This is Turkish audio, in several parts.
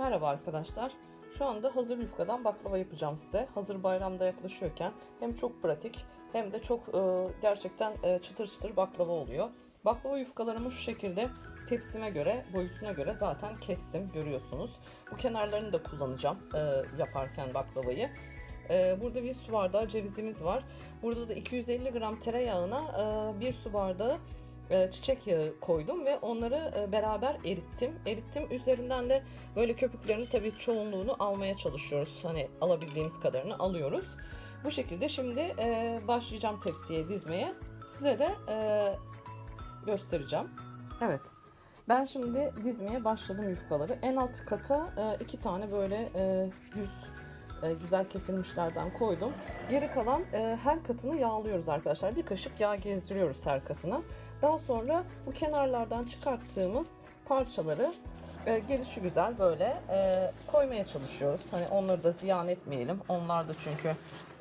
Merhaba arkadaşlar. Şu anda hazır yufkadan baklava yapacağım size. Hazır bayramda yaklaşıyorken hem çok pratik hem de çok e, gerçekten e, çıtır çıtır baklava oluyor. Baklava yufkalarımı şu şekilde tepsime göre, boyutuna göre zaten kestim görüyorsunuz. Bu kenarlarını da kullanacağım e, yaparken baklavayı. E, burada bir su bardağı cevizimiz var. Burada da 250 gram tereyağına e, bir su bardağı çiçek yağı koydum ve onları e, beraber erittim. Erittim. Üzerinden de böyle köpüklerini tabii çoğunluğunu almaya çalışıyoruz. Hani alabildiğimiz kadarını alıyoruz. Bu şekilde şimdi e, başlayacağım tepsiye dizmeye. Size de e, göstereceğim. Evet. Ben şimdi dizmeye başladım yufkaları. En alt kata e, iki tane böyle e, e, güzel kesilmişlerden koydum. Geri kalan e, her katını yağlıyoruz arkadaşlar. Bir kaşık yağ gezdiriyoruz her katına. Daha sonra bu kenarlardan çıkarttığımız parçaları e, gelişi güzel böyle e, koymaya çalışıyoruz. Hani onları da ziyan etmeyelim. Onlar da çünkü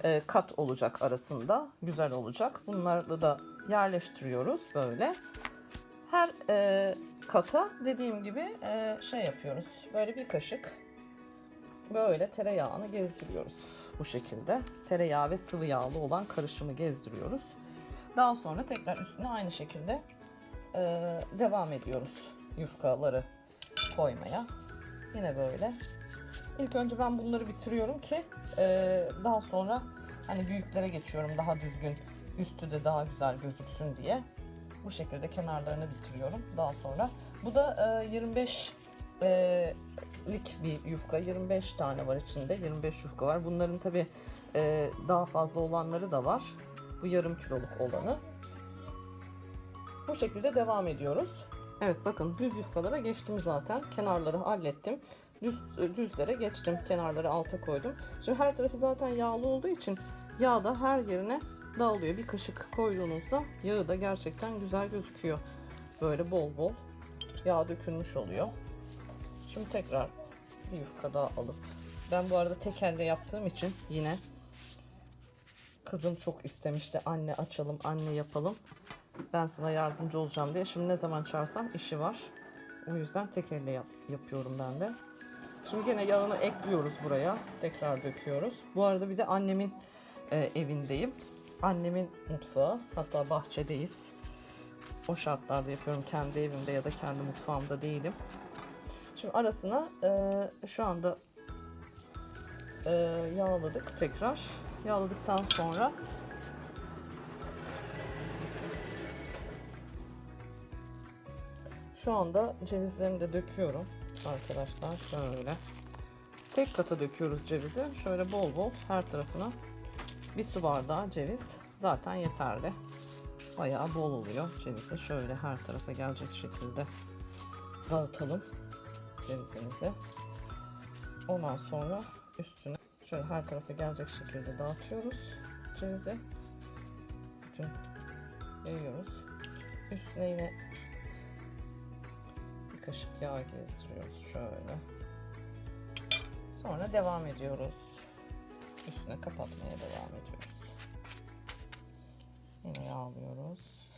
e, kat olacak arasında. Güzel olacak. Bunları da yerleştiriyoruz böyle. Her e, kata dediğim gibi e, şey yapıyoruz. Böyle bir kaşık böyle tereyağını gezdiriyoruz. Bu şekilde tereyağı ve sıvı yağlı olan karışımı gezdiriyoruz. Daha sonra tekrar üstüne aynı şekilde e, devam ediyoruz yufkaları koymaya. Yine böyle. İlk önce ben bunları bitiriyorum ki e, daha sonra hani büyüklere geçiyorum daha düzgün üstü de daha güzel gözüksün diye. Bu şekilde kenarlarını bitiriyorum daha sonra. Bu da e, 25 e, lik bir yufka. 25 tane var içinde. 25 yufka var. Bunların tabi e, daha fazla olanları da var. Bu yarım kiloluk olanı. Bu şekilde devam ediyoruz. Evet bakın düz yufkalara geçtim zaten. Kenarları hallettim. Düz, düzlere geçtim. Kenarları alta koydum. Şimdi her tarafı zaten yağlı olduğu için yağ da her yerine dağılıyor. Bir kaşık koyduğunuzda yağı da gerçekten güzel gözüküyor. Böyle bol bol yağ dökülmüş oluyor. Şimdi tekrar bir yufka daha alıp ben bu arada tek elde yaptığım için yine kızım çok istemişti. Anne açalım anne yapalım. Ben sana yardımcı olacağım diye. Şimdi ne zaman çağırsam işi var. O yüzden tek elle yap, yapıyorum ben de. Şimdi yine yağını ekliyoruz buraya. Tekrar döküyoruz. Bu arada bir de annemin e, evindeyim. Annemin mutfağı. Hatta bahçedeyiz. O şartlarda yapıyorum. Kendi evimde ya da kendi mutfağımda değilim. Şimdi arasına e, şu anda e, yağladık tekrar. Yağladıktan sonra şu anda cevizlerimi de döküyorum arkadaşlar şöyle. Tek kata döküyoruz cevizi. Şöyle bol bol her tarafına bir su bardağı ceviz zaten yeterli. Bayağı bol oluyor cevizi. Şöyle her tarafa gelecek şekilde dağıtalım cevizimizi. Ondan sonra üstüne şöyle her tarafa gelecek şekilde dağıtıyoruz cevizi. Bütün yayıyoruz. Üstüne yine bir kaşık yağ gezdiriyoruz şöyle. Sonra devam ediyoruz. Üstüne kapatmaya devam ediyoruz. Yine yağlıyoruz.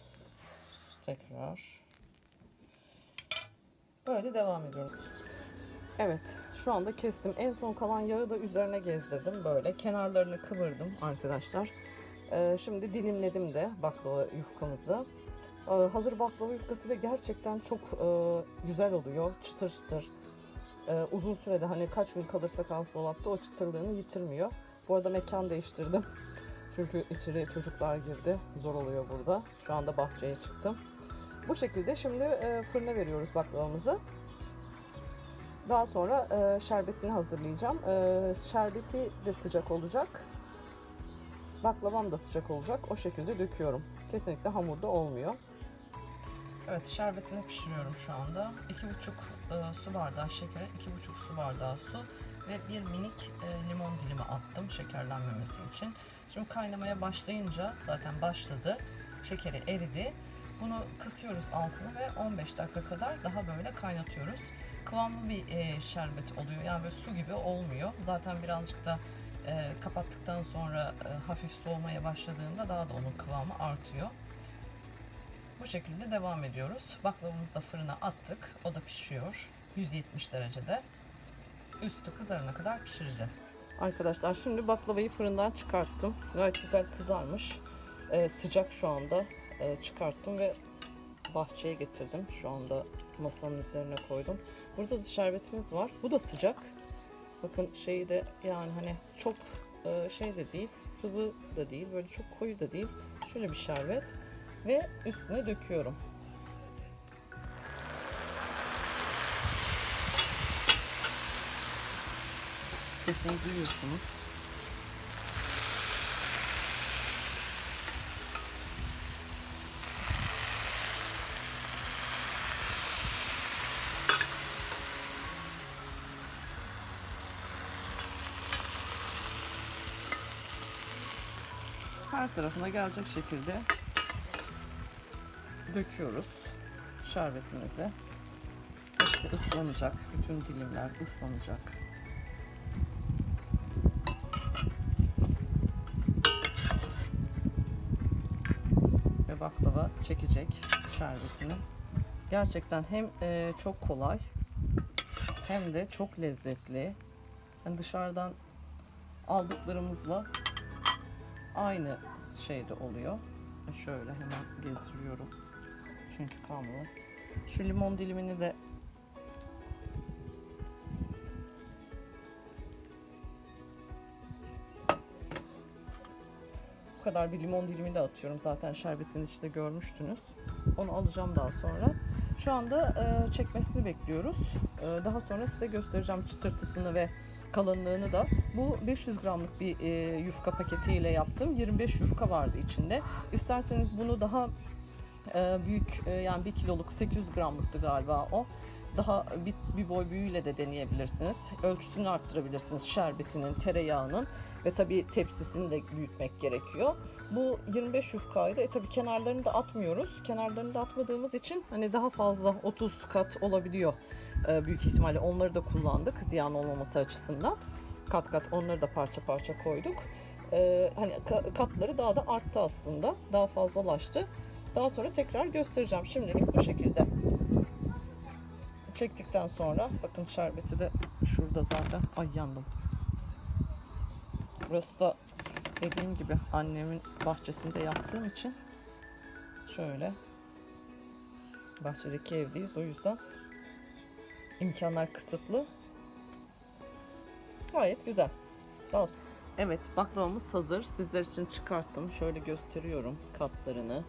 Tekrar Böyle devam ediyoruz. Evet şu anda kestim. En son kalan yağı da üzerine gezdirdim böyle. Kenarlarını kıvırdım arkadaşlar. Ee, şimdi dilimledim de baklava yufkamızı. Ee, hazır baklava yufkası ve gerçekten çok e, güzel oluyor. Çıtır çıtır. Ee, uzun sürede hani kaç gün kalırsa kalsın dolapta o çıtırlığını yitirmiyor. Bu arada mekan değiştirdim. Çünkü içeri çocuklar girdi. Zor oluyor burada. Şu anda bahçeye çıktım. Bu şekilde şimdi e, fırına veriyoruz baklavamızı. Daha sonra e, şerbetini hazırlayacağım. E, şerbeti de sıcak olacak. Baklavam da sıcak olacak. O şekilde döküyorum. Kesinlikle hamurda olmuyor. Evet şerbetini pişiriyorum şu anda. 2,5 e, su bardağı şekere, 2,5 su bardağı su ve bir minik e, limon dilimi attım şekerlenmemesi için. Şimdi kaynamaya başlayınca zaten başladı. Şekeri eridi. Bunu kısıyoruz altını ve 15 dakika kadar daha böyle kaynatıyoruz. Kıvamlı bir e, şerbet oluyor. Yani böyle su gibi olmuyor. Zaten birazcık da e, kapattıktan sonra e, hafif soğumaya başladığında daha da onun kıvamı artıyor. Bu şekilde devam ediyoruz. Baklavamızı da fırına attık. O da pişiyor. 170 derecede. üstü kızarana kadar pişireceğiz. Arkadaşlar şimdi baklavayı fırından çıkarttım. Gayet güzel kızarmış. Ee, sıcak şu anda. Ee, çıkarttım ve bahçeye getirdim. Şu anda masanın üzerine koydum. Burada da şerbetimiz var. Bu da sıcak. Bakın şeyi de yani hani çok e, şey de değil, sıvı da değil, böyle çok koyu da değil. Şöyle bir şerbet ve üstüne döküyorum. Sesini duyuyorsunuz. Her tarafına gelecek şekilde döküyoruz şerbetimizi. Hepsi ıslanacak. Bütün dilimler ıslanacak. Ve baklava çekecek şerbetini. Gerçekten hem e, çok kolay hem de çok lezzetli. Yani dışarıdan aldıklarımızla aynı şeyde oluyor. Şöyle hemen gezdiriyorum. Çünkü kalmadı. Şu limon dilimini de bu kadar bir limon dilimi de atıyorum. Zaten şerbetin içinde görmüştünüz. Onu alacağım daha sonra. Şu anda e, çekmesini bekliyoruz. E, daha sonra size göstereceğim çıtırtısını ve kalınlığını da. Bu 500 gramlık bir e, yufka paketiyle yaptım. 25 yufka vardı içinde. İsterseniz bunu daha e, büyük e, yani 1 kiloluk 800 gramlıktı galiba o. Daha bir, bir boy büyüğüyle de deneyebilirsiniz. Ölçüsünü arttırabilirsiniz şerbetinin, tereyağının ve tabii tepsisini de büyütmek gerekiyor. Bu 25 yufkaydı. E tabii kenarlarını da atmıyoruz. Kenarlarını da atmadığımız için hani daha fazla 30 kat olabiliyor büyük ihtimalle. Onları da kullandık ziyan olmaması açısından. Kat kat onları da parça parça koyduk. E, hani ka- katları daha da arttı aslında. Daha fazlalaştı. Daha sonra tekrar göstereceğim. Şimdilik bu şekilde. Çektikten sonra bakın şerbeti de şurada zaten. Ay yandım. Burası da dediğim gibi annemin bahçesinde yaptığım için şöyle bahçedeki evdeyiz o yüzden imkanlar kısıtlı. Gayet güzel. Daha sonra- Evet baklavamız hazır. Sizler için çıkarttım. Şöyle gösteriyorum katlarını.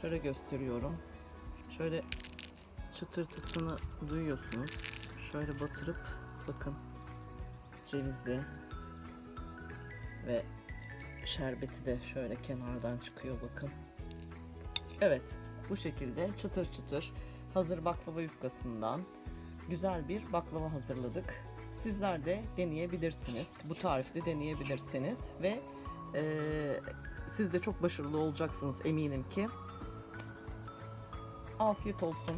Şöyle gösteriyorum. Şöyle çıtırtısını duyuyorsunuz. Şöyle batırıp bakın cevizi ve şerbeti de şöyle kenardan çıkıyor bakın. Evet bu şekilde çıtır çıtır hazır baklava yufkasından güzel bir baklava hazırladık. Sizler de deneyebilirsiniz. Bu tarifte deneyebilirsiniz ve eee, siz de çok başarılı olacaksınız eminim ki. Afiyet olsun.